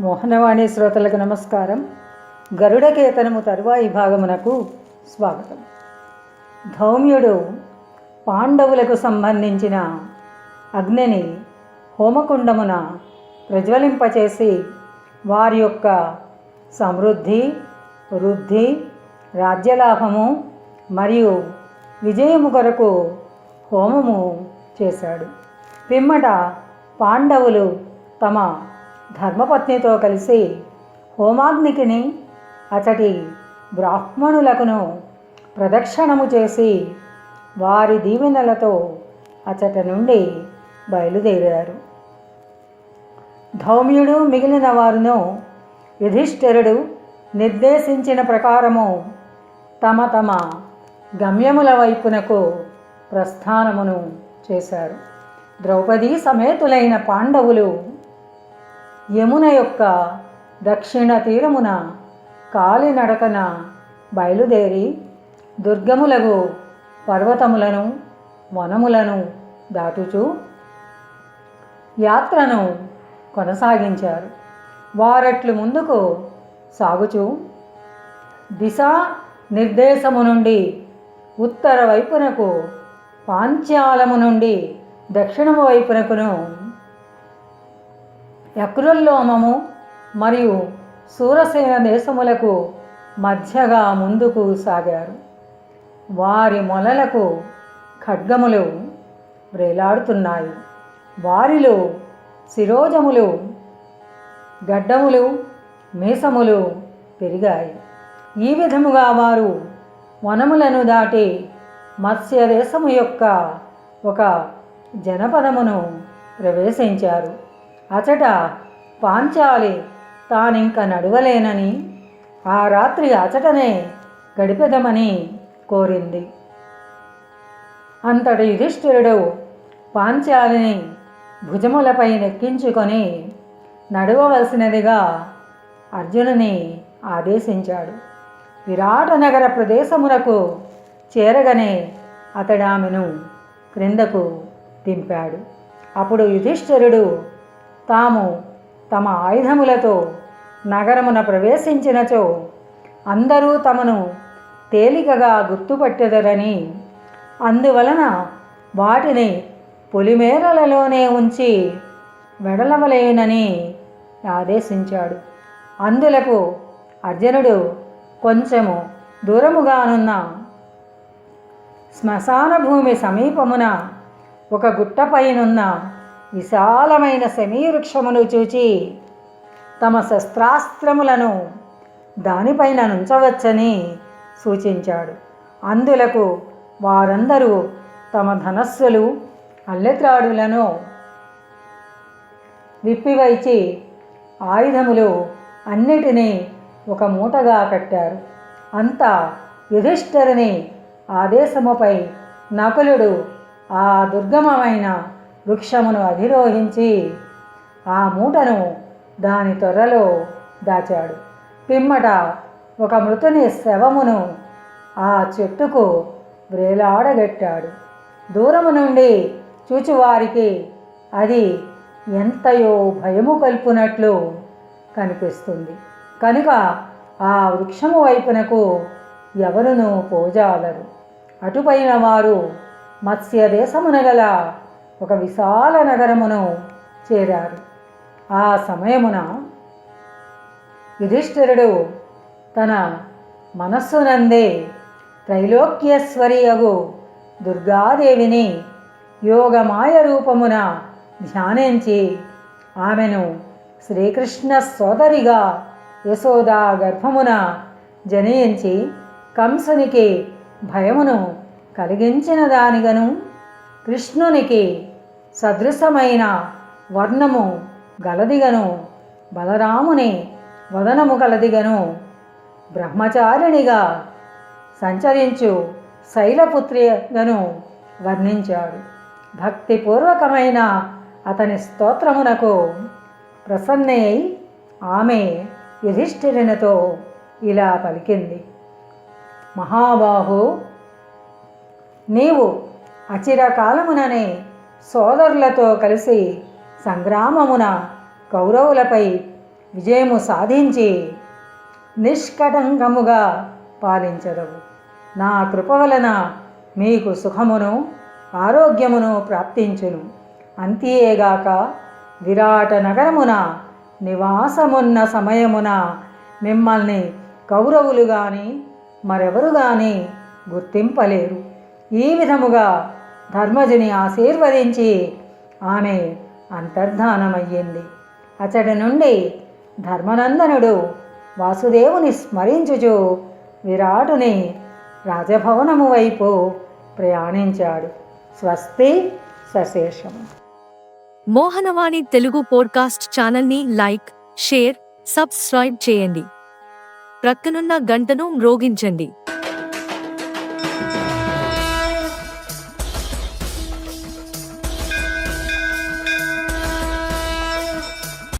మోహనవాణి శ్రోతలకు నమస్కారం. గరుడకేతనము తరువాయి భాగమునకు స్వాగతం. ధౌమ్యుడు పాండవులకు సంబంధించిన అగ్నిని హోమకుండమున ప్రజ్వలింపచేసి వారి యొక్క సమృద్ధి వృద్ధి రాజ్యలాభము మరియు విజయము కొరకు హోమము చేశాడు. పిమ్మట పాండవులు తమ ధర్మపత్నితో కలిసి హోమాగ్నికిని అతటి బ్రాహ్మణులకును ప్రదక్షిణము చేసి వారి దీవెనలతో అచట నుండి బయలుదేరారు. ధౌమ్యుడు మిగిలిన వారును యుధిష్ఠిరుడు నిర్దేశించిన ప్రకారము తమ తమ గమ్యముల వైపునకు ప్రస్థానమును చేశారు. ద్రౌపది సమేతులైన పాండవులు యమున యొక్క దక్షిణ తీరమున కాలినడకన బయలుదేరి దుర్గములకు పర్వతములను వనములను దాటుచూ యాత్రను కొనసాగించారు. వారట్లు ముందుకు సాగుచూ దిశా నిర్దేశము నుండి ఉత్తర వైపునకు పాంచాలము నుండి దక్షిణము వైపునకును యక్రుల్లోమము మరియు సూరసేన దేశములకు మధ్యగా ముందుకు సాగారు. వారి మొలలకు ఖడ్గములు వ్రేలాడుతున్నాయి వారిలో శిరోజములు గడ్డములు మీసములు పెరిగాయి. ఈ విధముగా వారు వనములను దాటి మత్స్య దేశము యొక్క ఒక జనపదమును ప్రవేశించారు. అచట పాంచాలి తానింక నడవలేనని. ఆ రాత్రి అచటనే గడిపెదమని కోరింది. అంతటి యుధిష్ఠిరుడు పాంచాలిని భుజములపై నెక్కించుకొని నడవవలసినదిగా అర్జునుని ఆదేశించాడు. విరాట నగర ప్రదేశమునకు చేరగనే అతడు ఆమెను క్రిందకు దింపాడు. అప్పుడు యుధిష్ఠిరుడు తాము తమ ఆయుధములతో నగరమున ప్రవేశించినచో అందరూ తమను తేలికగా గుర్తుపట్టెదరని. అందువలన వాటిని పొలిమేరలలోనే ఉంచి వెడలవలేనని ఆదేశించాడు. అందులకు అర్జునుడు కొంచెము దూరముగానున్న శ్మశాన భూమి సమీపమున ఒక గుట్టపైనున్న విశాలమైన శమీవృక్షమును చూచి తమ శస్త్రాస్త్రములను దానిపైన నుంచవచ్చని సూచించాడు. అందులకు వారందరూ తమ ధనస్సులు అల్లెత్రాడులను విప్పివైచి ఆయుధములు అన్నిటినీ ఒక మూటగా కట్టారు. అంతా యుధిష్ఠరుని ఆదేశముపై నకులుడు ఆ దుర్గమమైన వృక్షమును అధిరోహించి ఆ మూటను దాని త్వరలో దాచాడు. పిమ్మట ఒక మృతుని శవమును ఆ చెట్టుకు వ్రేలాడగట్టాడు దూరము నుండి చూచువారికి అది ఎంతయో భయము కల్పునట్లు కనిపిస్తుంది. కనుక ఆ వృక్షము వైపునకు ఎవరునూ పోజాలరు. అటుపైన వారు మత్స్య దేశమున గల ఒక విశాల నగరమును చేరారు. ఆ సమయమున యుధిష్ఠిరుడు తన మనస్సునందే త్రైలోక్యేశ్వరియగు దుర్గాదేవిని యోగమాయ రూపమున ధ్యానించి ఆమెను శ్రీకృష్ణ సోదరిగా యశోదా గర్భమున జనయించి కంసునికి భయమును కలిగించిన దానిగను కృష్ణునికి సదృశమైన వర్ణము గలదిగను. బలరాముని వదనము గలదిగను. బ్రహ్మచారిణిగా సంచరించు శైలపుత్రిగను వర్ణించాడు. భక్తిపూర్వకమైన అతని స్తోత్రమునకు ప్రసన్నై ఆమె యుధిష్ఠిరునితో ఇలా పలికింది. మహాబాహు నీవు అచిరకాలముననే సోదరులతో కలిసి సంగ్రామమున కౌరవులపై విజయము సాధించి నిష్కటంకముగా పాలించదవు. నా కృప వలన మీకు సుఖమును ఆరోగ్యమును ప్రాప్తించును. అంతేగాక విరాట నగరమున నివాసమున్న సమయమున మిమ్మల్ని కౌరవులు కానీ మరెవరు కానీ గుర్తింపలేరు. ఈ విధముగా ధర్మజుని ఆశీర్వదించి ఆమె అంతర్ధానమయ్యింది. అతడి నుండి ధర్మనందనుడు వాసుదేవుని స్మరించుచు విరాటుని రాజభవనము వైపు ప్రయాణించాడు. స్వస్తి సశేషము మోహనవాణి తెలుగు పోడ్కాస్ట్ ఛానల్ని లైక్ షేర్ సబ్స్క్రైబ్ చేయండి. ప్రక్కనున్న గంటను మ్రోగించండి.